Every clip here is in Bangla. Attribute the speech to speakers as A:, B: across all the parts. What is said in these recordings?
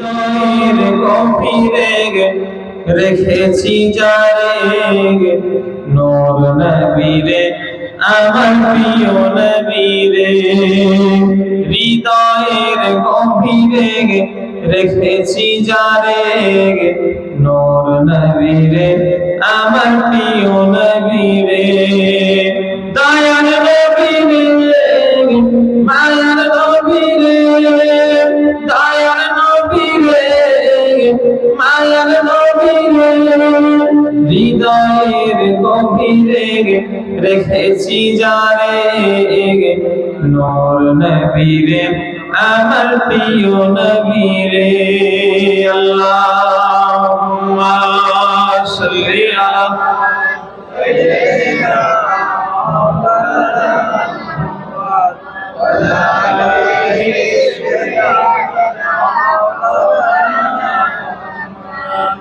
A: হৃদয়ের গভীরে রেখেছি যারে নূর নবীরে, আমার প্রিয় নবীরে, হৃদয়ের গভীরে রেখেছি যারে নূর নবীরে, আমার প্রিয় নবীরে দয়ার নবীরে মায়ার হৃদয়ের গভীরে রেখেছি যারে নূর নবীরে আমার প্রিয় নবীরে। আল্লাহুম্মা সাল্লি আলা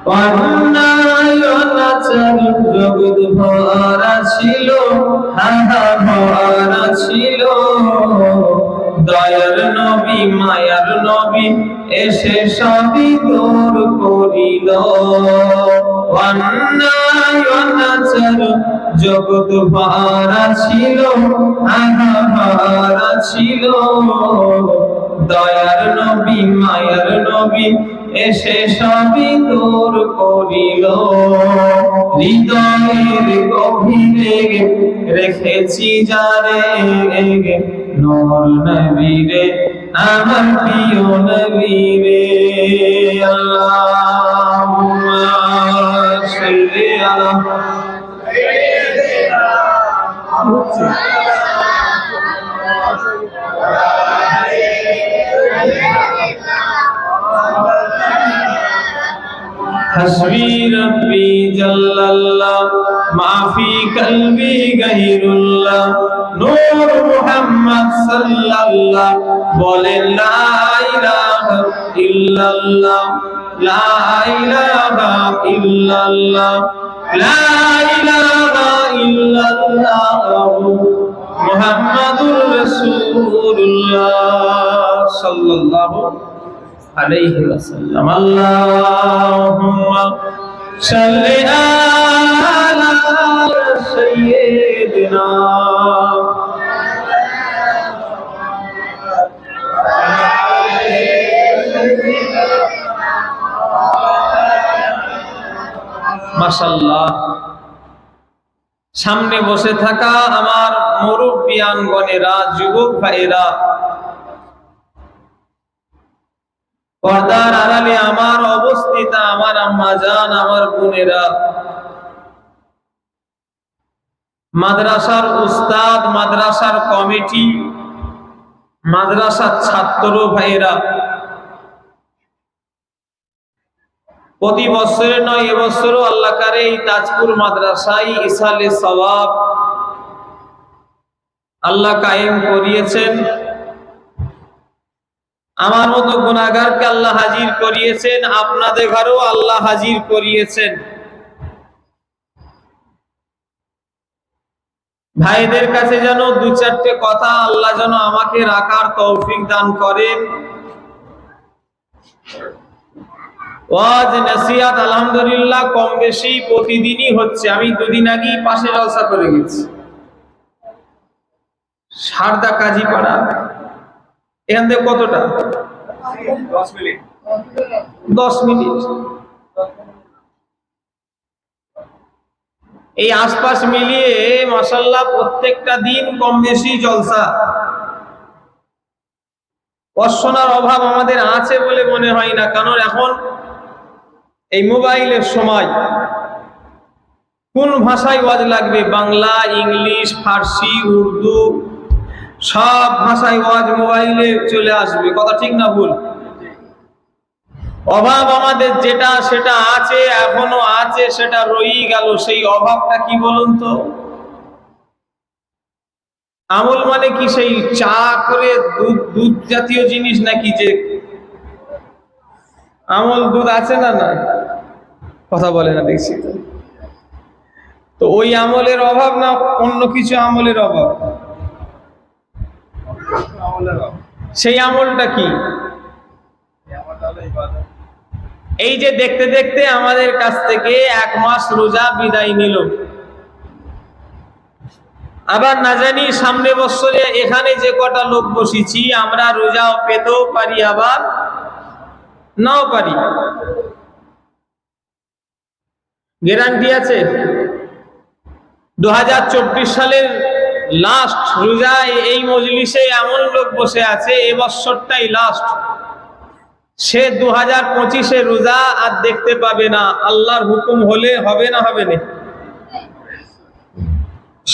A: অন্যায়নাচার হাহা ভরা ছিল। দয়ার নবী, মায়ার নবী এসে সবই দূর করিল। অন্যায়নাচার জগৎ ভরা ছিল হাহা ভরা ছিল। দয়ার নবী, মায়ার নবী এসে সবই দূর করিল। হৃদয়ের গভীরে রেখেছি যারে নূর নবীরে, আমার প্রিয় নবীরে। আল্লাহুম্মা সাল্লি আলা حسبي ربي جل الله ما في قلبي غير الله নূর মুহাম্মদ সাল্লাল্লাহ বলেন লা ইলাহা ইল্লাল্লাহ লা ইলাহা ইল্লাল্লাহ লা ইলাহা ইল্লাল্লাহ মুহাম্মাদুর রাসূলুল্লাহ সাল্লাল্লাহু عليه وسلم اللهم صل على سيدنا মাশাল্লাহ সামনে বসে থাকা আমার মুরব্বিয়ানগণেরা যুবক ভাইয়েরা পর্দার আড়ালে আমার অবস্থিত, আমার আম্মা জান আমার বোনেরা। মাদ্রাসার উস্তাদ, মাদ্রাসার কমিটি, মাদ্রাসার ছাত্র ভাইয়েরা। প্রতি বছরে নয় এবছরও আল্লাহ কারে এই তাজপুর মাদ্রাসায় ইসালে সওয়াব আল্লাহ কায়েম করিয়েছেন। আমার মতো গুণাগারকে আল্লাহ হাজির করিয়েছেন, আপনাদের ঘরেও আল্লাহ হাজির করিয়েছেন। ভাইদের কাছে যেন দু চারটে কথা আল্লাহ যেন আমাকে রাখার তৌফিক দান করেন। ওয়াজ, নসিহাত, আলহামদুলিল্লাহ, কম বেশি প্রতিদিনই হচ্ছে। আমি দুদিন আগেই পাশে জলসা করে গেছি। সারদা কাজী পাড়া এখান থেকে কতটা? দশ মিনিট। এই আশপাশ মিলিয়ে মাসাল্লাহ প্রত্যেকটা দিন কম বেশি জলসা। পড়াশোনার অভাব আমাদের আছে বলে মনে হয় না কারণ এখন এই মোবাইলের সময়। কোন ভাষায় ওয়াজ লাগবে? বাংলা ইংলিশ ফার্সি উর্দু সব ভাষায় ওয়াজ মোবাইলে চলে আসবে, কথা ঠিক না ভুল? অভাব আমাদের যেটা সেটা আছে, এখনও আছে, সেটা রয়েই গেল। সেই অভাবটা কি বলুন তো? আমল মানে কি সেই চা করে দুধ দুধ জাতীয় জিনিস নাকি যে আমল দুধ আছে না না কথা বলে না দেখছি। তো ওই আমলের অভাব না অন্য কিছু আমলের অভাব? সেই আমলটা কি? এই যে দেখতে দেখতে আমাদের কাছ থেকে এক মাস রোজা বিদায় নিল। আবার না জানি সামনে বছরে এখানে যে কটা লোক বসেছি, আমরা রোজাও পেতেও পারি আবার নাও পারি। গ্যারান্টি আছে? দু হাজার চব্বিশ সালের লাস্ট রোজা এই মজলিসে এমন লোক বসে আছে, এ বছরটাই লাস্ট সে দু হাজার পঁচিশে রোজা আর দেখতে পাবে না। আল্লাহর হুকুম হলে হবে না হবে না।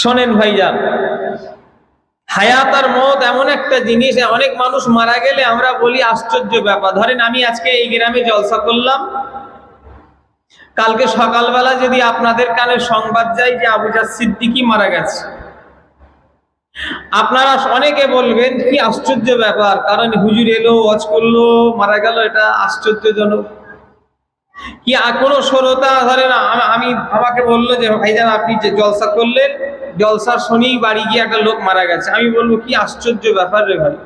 A: শোনেন ভাইজান, হায়াত আর মত এমন একটা জিনিস, অনেক মানুষ মারা গেলে আমরা বলি আশ্চর্য ব্যাপার। ধরেন আমি আজকে এই গ্রামে জলসা করলাম। কালকে সকালবেলা যদি আপনাদের কানে সংবাদ যায় যে আবুজার সিদ্দিকি মারা গেছে আপনারা অনেকে বলবেন, কি আশ্চর্য ব্যাপার, কারণ হুজুর এলো, ওয়াজ করল, মারা গেল, এটা আশ্চর্যজনক। কি কোনো শ্রোতা ধরেন আম- আমি, আমাকে বলল যে, ভাইজান, আপনি যে জলসা করলেন, জলসার শুনেই বাড়ি গিয়ে একটা লোক মারা গেছে। আমি বলব, কি আশ্চর্য ব্যাপার রে ভাই,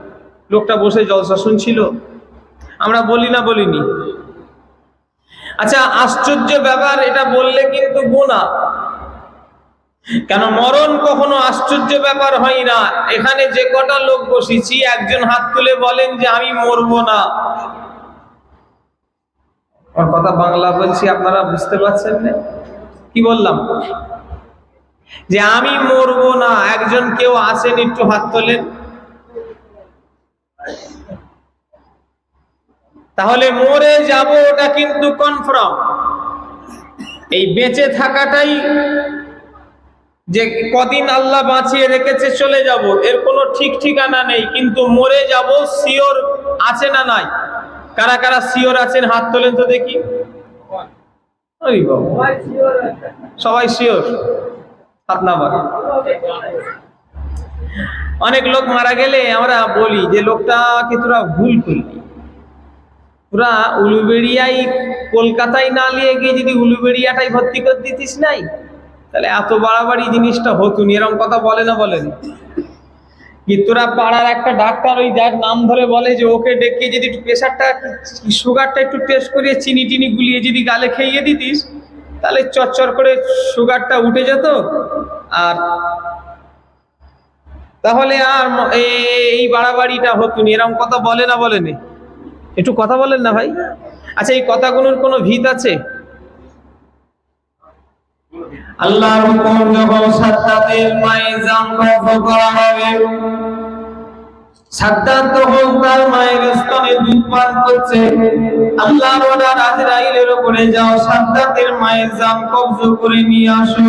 A: লোকটা বসে জলসা শুনছিল। আমরা বলি না বলিনি। আচ্ছা আশ্চর্য ব্যাপার, এটা বললে কিন্তু গুণা কেন মরণ কখনো আশ্চর্য ব্যাপার হয় না। এখানে যে কটা লোক বসেছি, একজন হাত তুলে বলেন যে, আমি মরবো না। কথা বাংলা বলছি, আপনারা বুঝতে পারছেন না? কি বললাম? যে, আমি মরবো না। একজন কেউ আসেন, একটু হাত তোলেন। তাহলে মরে যাব, ওটা কিন্তু কনফার্ম এই বেঁচে থাকাটাই যে কদিন আল্লাহ বাঁচিয়ে রেখেছে, চলে যাব। এর কোনো ঠিক ঠিকানা নেই, কিন্তু মরে যাব শিওর আছে না নাই? কারা কারা শিওর আছেন, হাত তোলেন তো দেখি। সবাই শিওর হাত না। অনেক লোক মারা গেলে আমরা বলি যে, লোকটাকে তোরা ভুল করলি। পুরা উলুবেড়িয়াই কলকাতায় না নিয়ে গিয়ে যদি উলুবেড়িয়াটাই ভর্তি করে দিতিস নাই? তাহলে এত বাড়াবাড়ি জিনিসটা হতো নি এরকম কথা বলে না বলেন। কি তোরা পাড়ার একটা ডাক্তার, ওই যার নাম ধরে বলে যে ওকে ডেকে যদি একটু প্রেশারটা, সুগারটা একটু টেস্ট করিয়ে চিনি টিনি গুলিয়ে যদি গালে খেয়ে দিতিস, তাহলে চরচর করে সুগারটা উঠে যেত। আর তাহলে আর এই বাড়াবাড়িটা হতো নি এরকম কথা বলে না বলেনি। একটু কথা বলেন না ভাই। আচ্ছা এই কথাগুলোর কোনো ভিত আছে? আল্লাহর হুকুম যখন সাদ্দাতের মায়ের জান কব্জ করা হবে, সাদ্দাত তখন তার মায়ের স্তনে দুধ পান করছে। আল্লাহ ওনার আজরাইলের উপরে যাও, সাদ্দাতের মায়ের জান কবজ করে নিয়ে আসো।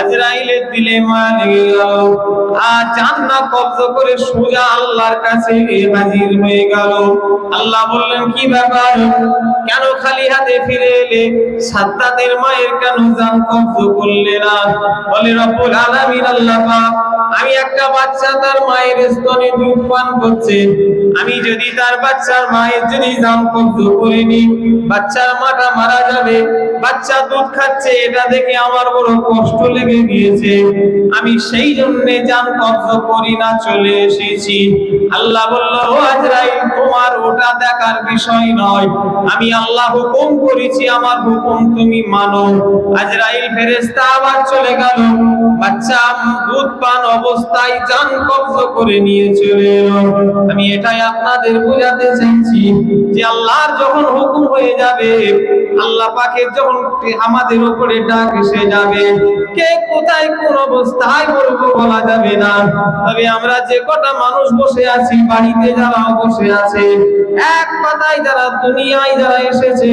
A: আজরাইলের দিলে আর করে সোজা আল্লাহর কাছে হাজির হয়ে গেল। আল্লাহ বললেন, কি ব্যাপার? কেন খালি হাতে ফিরে এলে? মায়ের কেন জান করলে না? বলে, রব্বুল আলামিন, আল্লাহ আমি একটা বাচ্চা তার মায়ের স্তনে দুধ পান করছে। আমি যদি তার বাচ্চার মায়ের যদি জান কবজ করিনি বাচ্চার মাটা মারা যাবে। বাচ্চা দুধ খাচ্ছে, এটা দেখে আমার বড় কষ্ট লেগে গিয়েছে। আমি সেই জন্য জান কবজ করি না, চলে এসেছি। আল্লাহ বলল আজরাইল, তোমার ওটা দেখার বিষয় নয়। আমি আল্লাহ হুকুম করেছি, আমার হুকুম তুমি মানো। আজরাইল ফেরেশতা আবার চলে গেল। বাচ্চা দুধ পান অবস্থায় জান কবজ করে নিয়ে চলে এলো। আমি এটাই আপনাদের বোঝাতে চাইছি যে আল্লাহর যখন হুকুম হয়ে যাবে, আল্লাহ পাকের যখন আমাদের উপরে ডাক এসে যাবে, কে কোথায় কোন অবস্থায় বলব বলা যাবে না। তবে আমরা যে কটা মানুষ বসে আছি, বাড়িতে যারা বসে আছে, এক যারা দুনিয়ায় যারা এসেছে,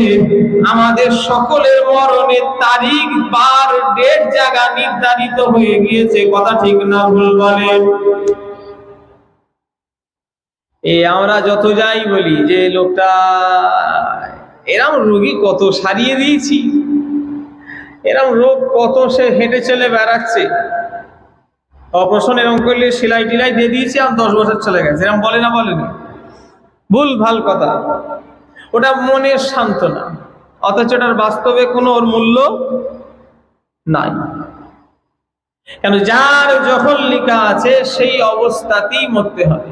A: আমাদের সকলের মরণের তারিখ, বার, ডেট, জায়গা নির্ধারিত হয়ে গিয়েছে। কথা ঠিক না ভুল এ আমরা যত যাই বলি, যে লোকটা, এরম রোগী কত সারিয়ে দিয়েছি। এরম রোগ কত সে হেঁটে চলে বেড়াচ্ছে। অপারেশন এরকম করলে সেলাই টিলাই দিয়ে দিয়েছি আর দশ বছর চলে গেছে। এরকম বলে না বলেনি ভুল, ভালো কথা। ওটা মনের সান্ত্বনা। অথচ ওটার বাস্তবে কোনো ওর মূল্য নাই। কেন যার যখন লেখা আছে, সেই অবস্থাতেই মরতে হবে।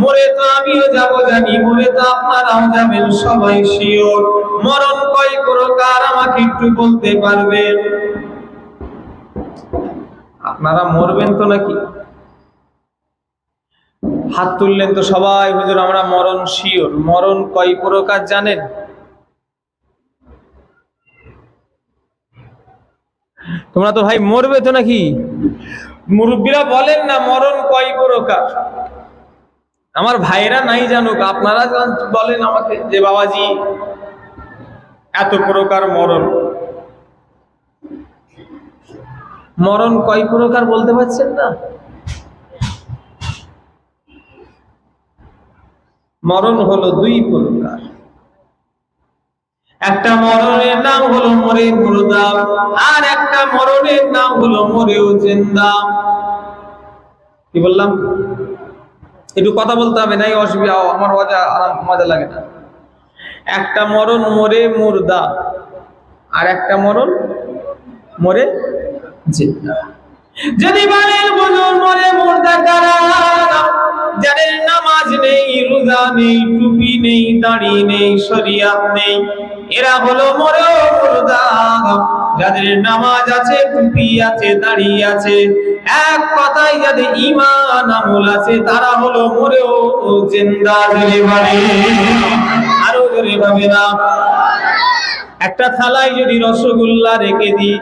A: মরে তো আমিও যাব জানি, মরে তো আপনারাও যাবেন, সবাই শিওর। মরণ কয় আমাকে একটু বলতে পারবেন আপনারা মরবেন তো নাকি? হাত তুললেন তো সবাই, হুজুর, আমরা মরণ শিওর। মরণ কয় প্রকার জানেন? তোমরা তো ভাই মরবে তো নাকি? মুরব্বীরা বলেন না মরণ কয় প্রকার? আমার ভাইরা নাই জানুক আপনারা বলেন আমাকে যে বাবাজি এত প্রকার মরণ। মরণ কয় প্রকার বলতে পারছেন না? মরণ হলো দুই প্রকার। একটা মরণের নাম হলো মরে মুর্দা আর একটা মরণের নাম হলো মরেও জিন্দা। কি বললাম? একটু কথা বলতে হবে, নাই অসুবিধা, আমার মজা মজা লাগে না। একটা মরণ মরে মুর্দা, আর একটা মরণ মরে জিন্দা। যদি বলেন বুঝুন মরে মুর্দা কারা যাদের নামাজ নেই, রোজা নেই, টুপি নেই, দাড়ি নেই, শরিয়াত নেই এরা হলো মরেও যাদের নামাজ আছে, টুপি আছে, দাড়ি আছে, এক কথায় যাদের ইমান আমল আছে, তারা হলো মরেও জিন্দা ধরে বাড়ি আরও ধরে ভাবে না। একটা থালায় যদি রসগোল্লা রেখে দিই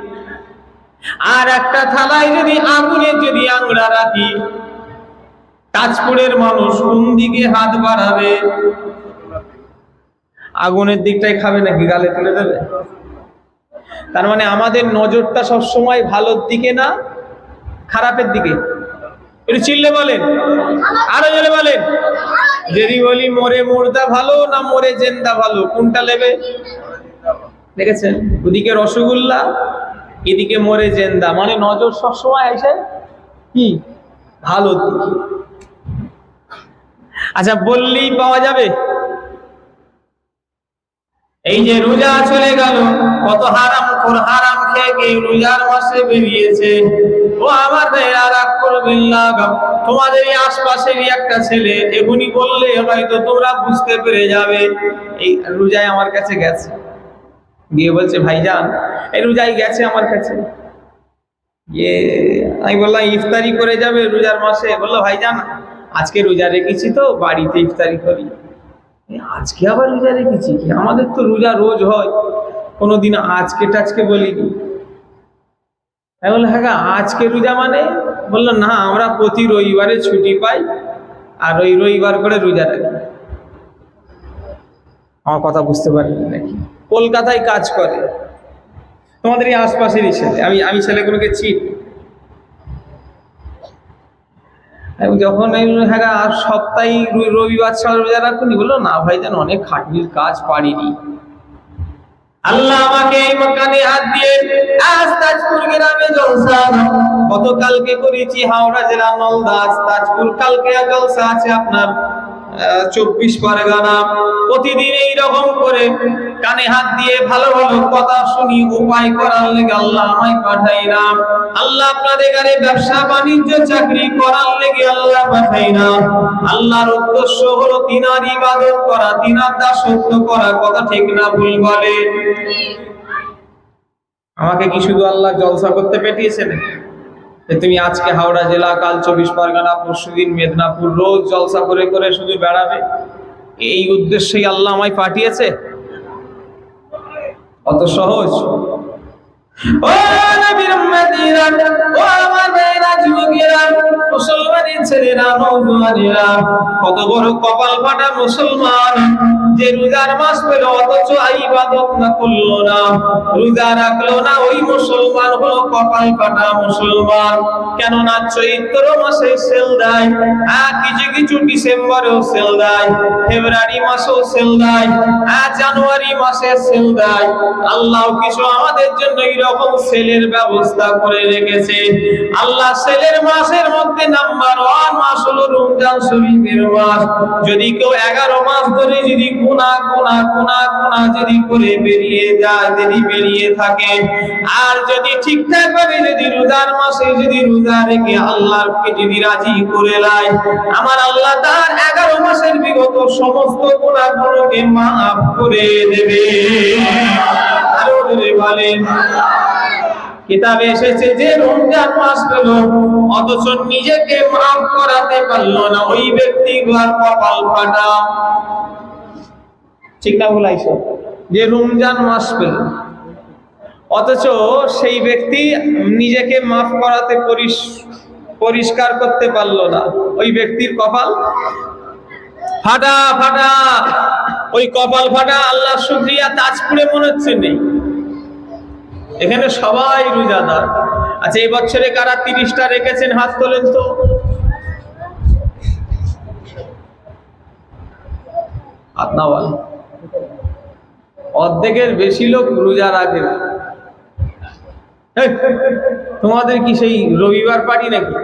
A: আর একটা থালায় যদি আগুনের যদি আংড়া রাখি, তাজপুরের মানুষ কোন দিকে হাত বাড়াবে? আগুনের দিকটাই খাবে নাকি? গালে তুলে দেবে? তার মানে আমাদের নজরটা সব সময় ভালোর দিকে না খারাপের দিকে? একটু চিল্লে বলেন। আরও জোরে বলেন। যদি বলি, মরে মুর্দা ভালো না মরে জেন্দা ভালো? কোনটা নেবে? দেখেছেন? ওদিকে রসগোল্লা, এদিকে মরে জেন্দা। মানে নজর সবসময় এসে কি? ভালো দিকে। আচ্ছা বললেই পাওয়া যাবে? এই যে রোজা চলে গেল, কত হারাম কোন হারাম খেয়ে কে রোজার মাসে বেরিয়েছে। ও আমার ভাইরা রাগ করবেন না তোমাদেরই আশপাশেরই একটা ছেলে, এখনই বললে হয়তো তোমরা বুঝতে পেরে যাবে। এই রোজায় আমার কাছে গেছে। গিয়ে বলছে, ভাইজান, এই রোজাই গেছে আমার কাছে। ইয়ে আমি বললাম, ইফতারি করে যাবে রোজার মাসে? বলল, ভাইজান, আজকে রোজা রেখেছি তো, বাড়িতে ইফতারি করি। আজকে আবার রোজা রেখেছি কি? আমাদের তো রোজা রোজ হয়। কোনোদিন আজকে টাজকে বলিনি। আমি বললাম হ্যাঁ আজকে রোজা মানে? বলল, না, আমরা প্রতি রবিবারে ছুটি পাই আর ওই রবিবার করে রোজা রাখি। আমার কথা বুঝতে পারিনি নাকি? কলকাতায় কাজ করে। তোমাদের এই আশপাশেরই ছেলে। আমি আমি ছেলেগুলোকে চিনি আমি যখন এই হ্যাঁ আর সপ্তাহে রবিবার ছাড়া রোজা রাখুনি বলল না ভাই, যেন অনেক খাটনির কাজ পারিনি। আল্লাহ আমাকে এই মকানে হাত দিয়ে আজ তাজপুর গ্রামে জলসা। গতকালকে করেছি হাওড়া জেলা নলদা আজ তাজপুর কালকে জলসা আছে আপনার। চব্বিশ পরগনা। প্রতিদিন এই রকম করে কানে হাত দিয়ে ভালো ভালো কথা শুনি, উপায় করার লেগে আল্লাহ আমায় পাঠাই না। আল্লাহ আপনাদের এখানে ব্যবসা, বাণিজ্য, চাকরি করার লেগে আল্লাহ পাঠাই না। আল্লাহর উদ্দেশ্য হলো তিনার ইবাদত করা, তিনার দাসত্ব করা, কথা ঠিক না ভুল বলে। আমাকে কি শুধু আল্লাহ জলসা করতে পেটিয়েছেন তুমি আজকে হাওড়া জেলা, কাল চব্বিশ পরগনা, পরশুদিন মেদিনীপুর, রোজ জলসা করে করে শুধু বেড়াবে। এই উদ্দেশ্যেই আল্লাহ আমায় পাঠিয়েছে। অত সহজ। ও নবীর উম্মতিরা, ও আমার ছেলেরা কত বড় কপাল ফাটা মুসলমান যে রোজার মাস পেল, অথচ ইবাদত না না। রোজা রাখল না, ওই মুসলমান হলো কপাল ফাটা মুসলমান। চৈত্র মাসে সেল দেয়, আর কিছু কিছু ডিসেম্বরেও সেল দেয়, ফেব্রুয়ারি মাসেও সেল দেয়, আর জানুয়ারি মাসে সেল দেয়। আল্লাহ কিছু আমাদের জন্য এইরকম সেলের ব্যবস্থা করে রেখেছে, আল্লাহ সেলের মাসের মধ্যে নাম্বার ওয়ান মাস হলো রমজান শরীফের মাস। যদি কেউ এগারো মাস ধরে যদি গুনা গুনা গুনা গুনা যদি করে বেরিয়ে যায়, যদি বেরিয়ে থাকে, আর যদি ঠিকঠাক ভাবে যদি রোজার মাসে যদি রোজা রেখে আল্লাহকে যদি রাজি করে লাই আমার আল্লাহ তার এগারো মাসের বিগত সমস্ত গুণাগুলোকে মাফ করে দেবে। আরও বলেন। কিতাবে এসেছে যে রমজান মাস পেল অথচ নিজেকে মাফ করাতে পারল না ওই ব্যক্তি ঘর কপাল ফাটা। না বলাইছ যে রমজান মাস পেল অথচ সেই ব্যক্তি নিজেকে মাফ করাতে পরিষ্কার করতে পারল না। ওই ব্যক্তির কপাল ফাটা ফাটা। ওই কপাল ফাটা আল্লাহ শুক্রিয়া, তাজপুরে মনে হচ্ছে নেই। এখানে সবাই রোজাদার। আচ্ছা এই বছরে কারা তিরিশটা রেখেছেন? হাত তোলেন তো। হাত অর্ধেকের বেশি লোক রোজা রাখে। না। তোমাদের কি সেই রবিবার পার্টি নাকি?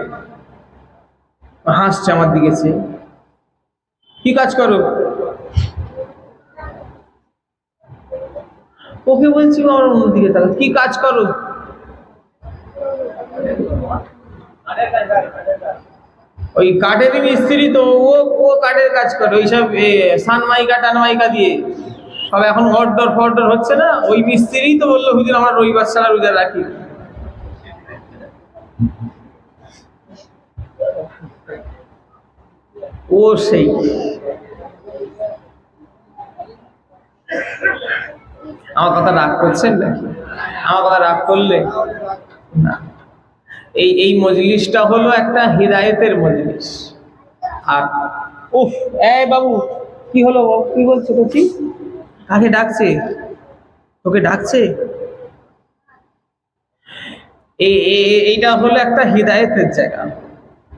A: হাসছে আমার দিকে কি কাজ করো? ওকে বলছি আমার অন্যদিকে তাকাও কি কাজ করো? ওই কাঠের মিস্ত্রি তো, ও ও কাঠের কাজ করে ওইসব সানমাইকা টানমাইকা দিয়ে। সব এখন অর্ডর ফর্ডর হচ্ছে না, ওই মিস্ত্রি তো বলল, হুজুর, আমরা রবিবার ছাড়া রোজা রাখি। ও সেই। আমার কথা রাগ করছেন? নাকি আমার কথা রাগ করলে? না। এই এই মজলিসটা হলো একটা হৃদায়তের মজলিস। আর উফ, এই বাবু, কি হলো? কি বলছো কচি কাকে ডাকছে? তোকে ডাকছে? এই, এই- এই- এইটা হলো একটা হৃদায়তের জায়গা।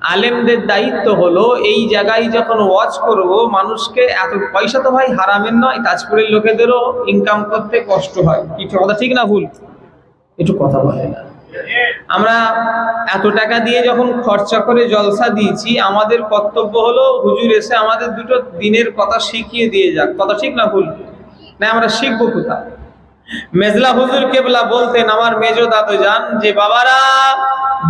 A: আলেমদের দায়িত্ব হলো এই জায়গায় যখন ওয়াচ করব মানুষকে এত পয়সা তো ভাই হারামের নয় তাজপুরের লোকেদেরও ইনকাম করতে কষ্ট হয়। কিছু কথা ঠিক না ভুল? একটু কথা বলে না আমরা এত টাকা দিয়ে যখন খরচা করে জলসা দিয়েছি আমাদের কর্তব্য হলো হুজুর এসে আমাদের দুটো দিনের কথা শিখিয়ে দিয়ে যাক। কথা ঠিক না ভুল? না আমরা শিখব কোথায়? মেজলা হুজুর কেবলা বলতেন আমার মেজো দাদু যান যে বাবারা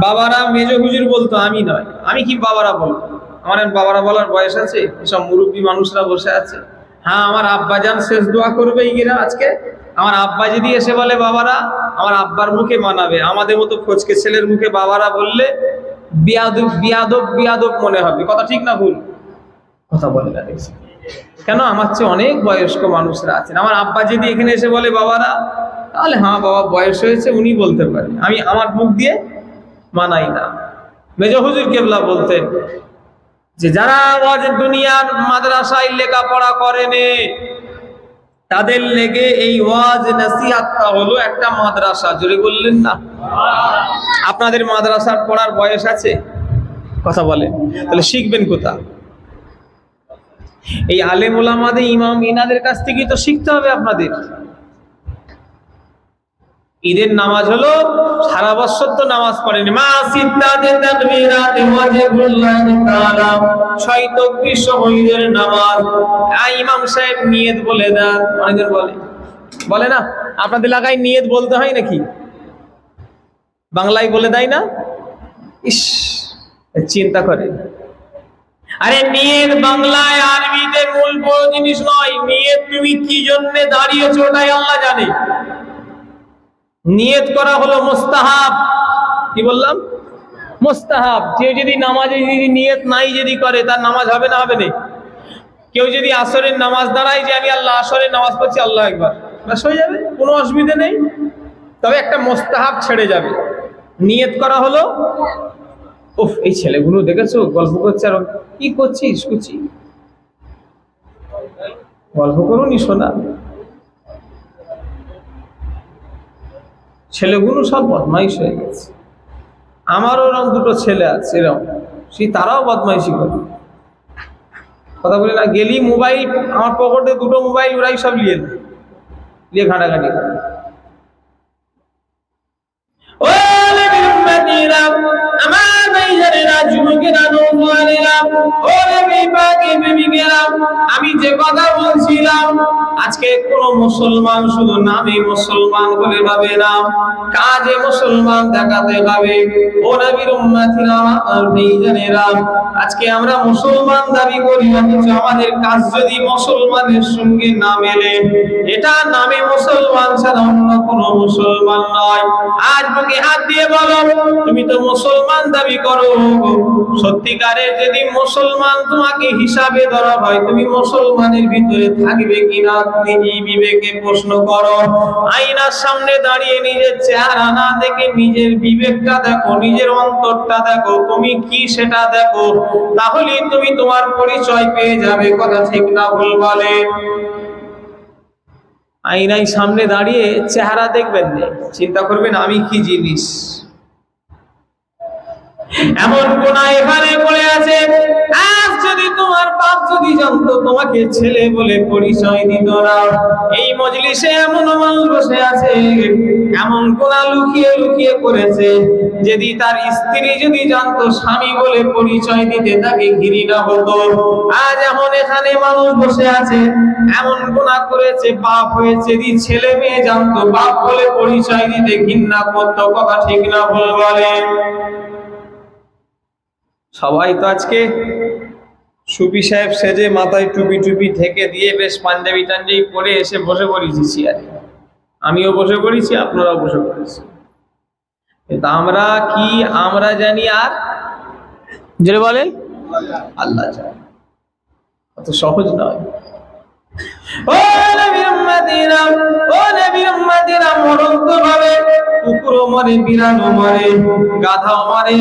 A: বাবারা মেজ হুজুর বলতো, আমি নয়। আমি কি বাবারা বলব? আমার বাবারা বলার বয়স আছে, এসব মুরব্বী মানুষরা বসে আছে। হ্যাঁ আমার আব্বা যান, শেষ দোয়া করবে ইগিরা আজকে। আমার আব্বা যদি এসে বলে, বাবারা, আমার আব্বার মুখে মানাবে, আমাদের মতো ফচকে ছেলের মুখে বাবারা বললে বিয়াদব বিয়াদব বিয়াদব মনে হবে। কথা ঠিক না ভুল? কথা বলে না দেখছি। কেন? আমার চেয়ে অনেক বয়স্ক মানুষরা আছেন। আমার আব্বা যদি এখানে এসে বলে, বাবারা, তাহলে হ্যাঁ বাবা বয়স হয়েছে, উনি বলতে পারেন আমি আমার মুখ দিয়ে মানাই না। মেজ হুজুর কেবলা বলতেন যে, যারা দুনিয়ার মাদ্রাসায় লেখাপড়া করেনে, তাদের লেগে এই ওয়াজ নসিহাতটা হলো একটা মাদ্রাসা। জোরে বললেন না? আপনাদের মাদ্রাসার পড়ার বয়স আছে? কথা বলেন। তাহলে শিখবেন কোথা? এই আলেম ওলামাদের ইমাম ইনাদের কাছ থেকেই তো শিখতে হবে আপনাদের। ঈদের নামাজ হলো সারা বছর তো নামাজ পড়েনি। মা সিদ্দাতে তাকবীরাতে ওয়াজিবুল্লাহ তাআলা ছয় তাকবীর সহ ঈদের নামাজ। আ, ইমাম সাহেব নিয়ত বলে দেন। অনেকজন বলে। বলে না? আপনাদের এলাকায় নিয়ত বলতে হয় নাকি? বাংলায় বলে দেয় না? ইস, চিন্তা করে। আরে নিয়ত বাংলায় আরবিতে মূল বড় জিনিস নয়। নিয়ত তুমি কি জন্য দাঁড়িয়েছো ওটাই আল্লাহ জানে। নিয়ত করা হলো মোস্তাহাব। কি বললাম? মোস্তাহাব। কেউ যদি নামাজে যদি নিয়ত নাই যদি করে, তার নামাজ হবে না হবে না? কেউ যদি আসরের নামাজ দাঁড়ায় যে আমি আল্লাহ আসরের নামাজ পড়ছি, আল্লাহ একবার ব্যাস হয়ে যাবে, কোনো অসুবিধা নেই। তবে একটা মোস্তাহাব ছেড়ে যাবে। নিয়ত করা হলো, উফ, এই ছেলেগুলো দেখেছ? গল্প করছে আর। কি করছিস, কুচি? গল্প করুনি শোনা ছেলেগুলো সব বদমাইশ হয়ে গেছে আমারও এরকম দুটো ছেলে আছে, এরকম সেই তারাও বদমাইশি করে কথা বলি না, গেলি মোবাইল, আমার পকেটে দুটো মোবাইল, ওরাই সব নিয়ে নেয়। নিয়ে ঘাটাঘাটি করে। যুবকেরা, নৌজওয়ানেরা, ও নবী পাকের প্রেমিকেরা, আমি যে কথা বলছিলাম আজকে কোন মুসলমান শুধু নামে মুসলমান বলে ভাবে না কাজে মুসলমান দেখাতে হবে ও নবীর ভাইজানেরা আজকে আমরা মুসলমান দাবি করি অথচ আমাদের কাজ যদি মুসলমানের সঙ্গে না মেলে এটা নামে মুসলমান ছাড়া অন্য কোনো মুসলমান নয়। আজ বুকে হাত দিয়ে বলো তুমি তো মুসলমান দাবি করো। সত্যিকারের যদি মুসলমান তোমাকে হিসাবে ধরা হয়, তুমি মুসলমানের ভিতরে থাকবে কিনা নিজেই বিবেকে প্রশ্ন করো। আয়নার সামনে দাঁড়িয়ে নিজের চেহারা না দেখে নিজের বিবেকটা দেখো, নিজের অন্তরটা দেখো, তুমি কি সেটা দেখো তাহলে তুমি তোমার পরিচয় পেয়ে যাবে, কথা ঠিক না ভুল বলে। আইনাই সামনে দাঁড়িয়ে চেহারা দেখবেন না, চিন্তা করবেন আমি কি জিনিস? এমন কোন এখানে পড়ে আছে, আজ যদি তোমার বাপ যদি জানতো, তোমাকে ছেলে বলে পরিচয় দিত না। এই মজলিসে এমন মানুষ বসে আছে, এমন কোন লুকিয়ে লুকিয়ে করেছে যদি তার স্ত্রী যদি জানতো, স্বামী বলে পরিচয় দিতে তাকে ঘৃণা হতো। আজ এমন এখানে মানুষ বসে আছে, এমন গুণা করেছে বাপ হয়েছে, যদি ছেলে মেয়ে জানতো বাপ বলে পরিচয় দিতে ঘৃণা করতো, কথা ঠিক না বলে। সবাই তো আজকে সুপি সাহেব সেজে মাথায় টুপি টুপি ঢেকে দিয়ে বেশ পাঞ্জাবি টাঞ্জাবি পরে এসে বসে পড়েছি চেয়ারে আমিও বসে পড়েছি আপনারাও বসে পড়েছি আমরা কি আমরা জানি আর? যেটা বলেন। আল্লাহ জানে। অত সহজ নয়। ও নবীর ও নবীর মরন্ত ভাবে মরে মরে মরে,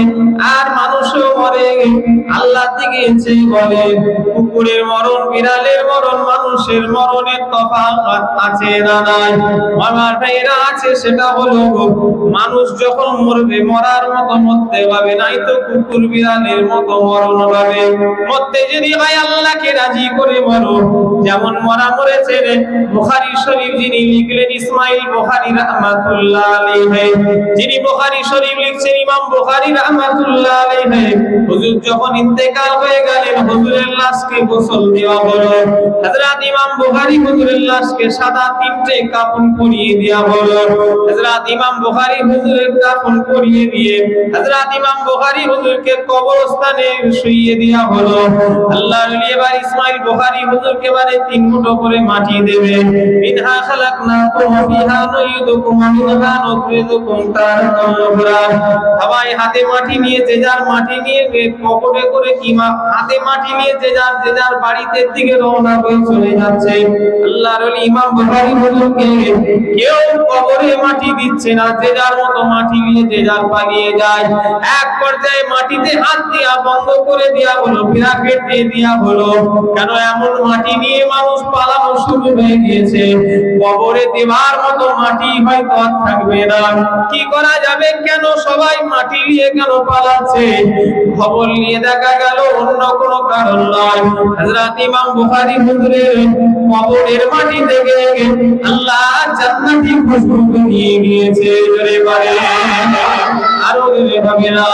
A: আর মানুষও মরে। আল্লাহ বলে, কুকুরের মরণ, বিড়ালের মরণ, মানুষের মরণের আছে না নাই? আমার ভাইরা আছে, সেটা হলো মানুষ যখন মরবে, মরার মতো মরতে পাবে নাই তো কুকুর, বিড়ালের মতো মরণ পাবে। মরতে যদি হয় আল্লাহকে রাজি করে মরো, যেমন মরা মরেছে রে বুখারী শরীফ যিনি লিখলেন, ইসমাইল বুখারী রাহমাতুল্লাহ আলাইহি। যিনি বুখারী শরীফ লিখছেন, ইমাম বুখারী রাহমাতুল্লাহ আলাইহি। হুজুর যখন ইন্তেকাল হয়ে গেলেন, হুজুরের লাশকে গোসল দেওয়া হলো। হযরত ইমাম বুখারী হুজুরের লাশকে সাদা তিনটে কাফন পরিয়ে দেওয়া হলো। হযরত ইমাম বুখারী হুজুরের কাফন পরিয়ে দিয়ে হযরত ইমাম বুখারী হুজুরকে কবরস্থানে শুইয়ে দেওয়া হলো। আল্লাহর ওলি এবার ইসমাইল বুখারী হুজুরকে বারে তিন মুঠো করে মাটি দেবে। মিনহা খালাকনাকুম ফিহা নুইদুকুম মিনহা নুখরিজুকুম তারাতান উখরা সবাই হাতে মাটি নিয়ে যে যার মাটি নিয়ে পকেটে করে কিমা, হাতে মাটি নিয়ে যে যার যে যার বাড়িতে দিকে রওনা হয়ে চলে যাচ্ছে। আল্লাহর ওলি ইমাম বুখারী হুজুরকে কেউ কবরে মাটি দিচ্ছে না, যে যার মতো মাটি নিয়ে যে যার পালিয়ে যায়। এক পর্যায়ে মাটিতে হাত দিয়া বন্ধ করে দেয়া হলো, পিরাকেট দিয়ে দেয়া হলো। কেন এমন মাটি নিয়ে মানুষ শুরু হয়ে গিয়েছে। কবরে দেবার মতো মাটি হয়তো আর থাকবে না। কি করা যাবে? কেন সবাই মাটি নিয়ে কেন পালাচ্ছে? খবর নিয়ে দেখা গেল, অন্য কোনো কারণ নয়। ইমাম কবরের মাটি থেকে আল্লাহ জান্নাতি খুশবু নিয়ে গিয়েছে জোরে আরও জোরে না?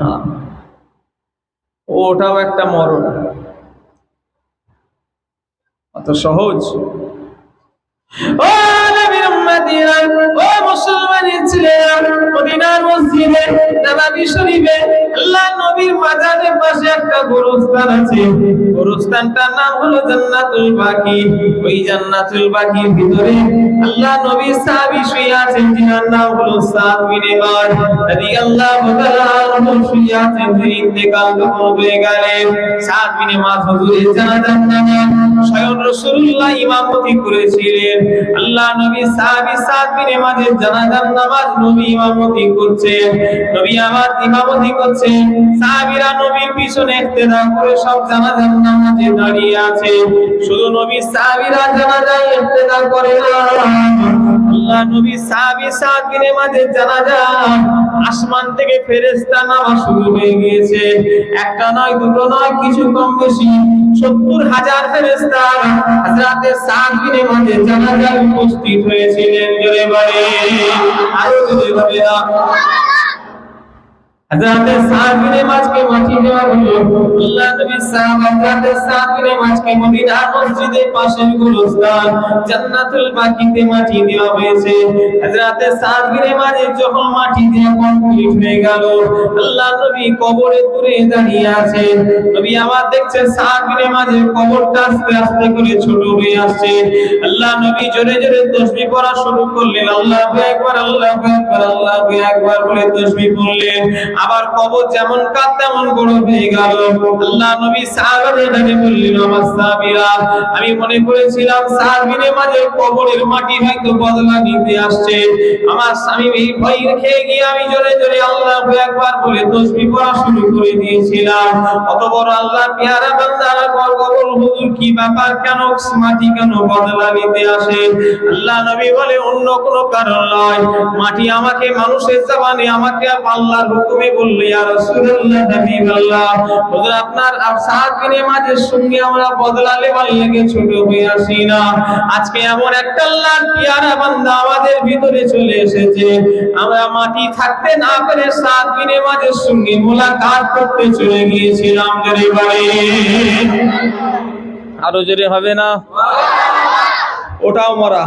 A: হ্যাঁ। ওটাও একটা মরণ। অত সহজ। ও নবীর উম্মতিরা, ও মুসলমানের ছেলেরা, মদিনার মসজিদে নববী শরীফে আল্লাহ নবীর মাজারের পাশে একটা গোরস্থান আছে। গোরস্থানটার নাম হলো জান্নাতুল বাকি। ওই জান্নাতুল বাকির ভিতরে আল্লাহ নবীর সাহাবী শুয়ে আছেন যার নাম হলো সাদ বিন মাদ রাদিয়াল্লাহু তাআলা আনহু শুয়ে আছেন, যিনি ইন্তেকাল যখন হয়ে গেলেন সাদ বিন মাদ হুজুরের জানাজার নামাজ স্বয়ং রাসূলুল্লাহ ইমামতি করেছিলেন। আল্লাহ নবী সাহাবী সাদ বিন মাঝে জানাজার নামাজ নবী ইমামতি করছেন। নবী আমার ইমামতি করছেন। সাহাবীরা নবীর পিছনে ইক্তেদা করে সব জানাজার নামাজে দাঁড়িয়ে আছে। শুধু নবী সাহাবীরা জানাজায় ইক্তেদা করে না আল্লাহ নবী সাবি সাদ বিন মাঝে জানাজা, আসমান থেকে ফেরেশতা নামা শুরু হয়ে গিয়েছে। একটা নয়, দুটো নয়, কিছু কম বেশি। সত্তর হাজার ফেরেশতা হাজরাতে সাদ বিন মাঝে জানাজা উপস্থিত হয়েছিলেন। জোরে বলে আরও জোরে বলে সাদ বিন মাঝকে মাটি দেওয়া হলো। আল্লাহ নবী সাহাব হযরতে সাদ বিন মাঝকে মদিনার মসজিদের গোরস্থান জান্নাতুল বাকিতে মাটি দেওয়া হয়েছে। হযরতে সাদ মাঝে যখন মাটি দেওয়া কমপ্লিট হয়ে গেল, আল্লাহ নবী কবরে দূরে দাঁড়িয়ে আছে নবী আমার দেখছে বিন মাঝে কবরটা আস্তে আস্তে করে ছোট হয়ে আসছে। আল্লাহ নবী জোরে জোরে তাসবিহ পড়া শুরু করলেন। আল্লাহু আকবার আল্লাহু আকবার আল্লাহু আকবার বলে তাসবিহ পড়লেন। আবার কবর যেমন কাত তেমন বড় হয়ে গেল। আল্লাহ নবী সাহাবাদের কাছে বললেন আমার সাহাবীরা, আমি মনে করেছিলাম সাহাবীদের মাঝে কবরের মাটি হয়তো বদলা নিতে আসছে। আমার স্বামী এই ভয় খেয়ে গিয়ে আমি জোরে জোরে আল্লাহু আকবার বলে তাসবিহ পড়া শুরু করে দিয়েছিলাম। অত বড় আল্লাহ পেয়ারা বান্দার কবর, হুজুর, কি ব্যাপার? কেন মাটি কেন বদলা নিতে আসে? আল্লাহ নবী বলে, অন্য কোনো কারণ নয়। মাটি আমাকে, মানুষের জবানে আমাকে আল্লাহর হুকুমে হুজুর, আপনার সঙ্গে আমরা লেগে, ছোট হয়ে আসি না। আজকে এমন একটা আমাদের ভিতরে চলে এসেছে। আমরা মাটি থাকতে না পেরে সাত দিনের মাঝে সঙ্গে মোলাকাত করতে চলে গিয়েছিলাম আরও জোরে হবে না? ওটাও মরা।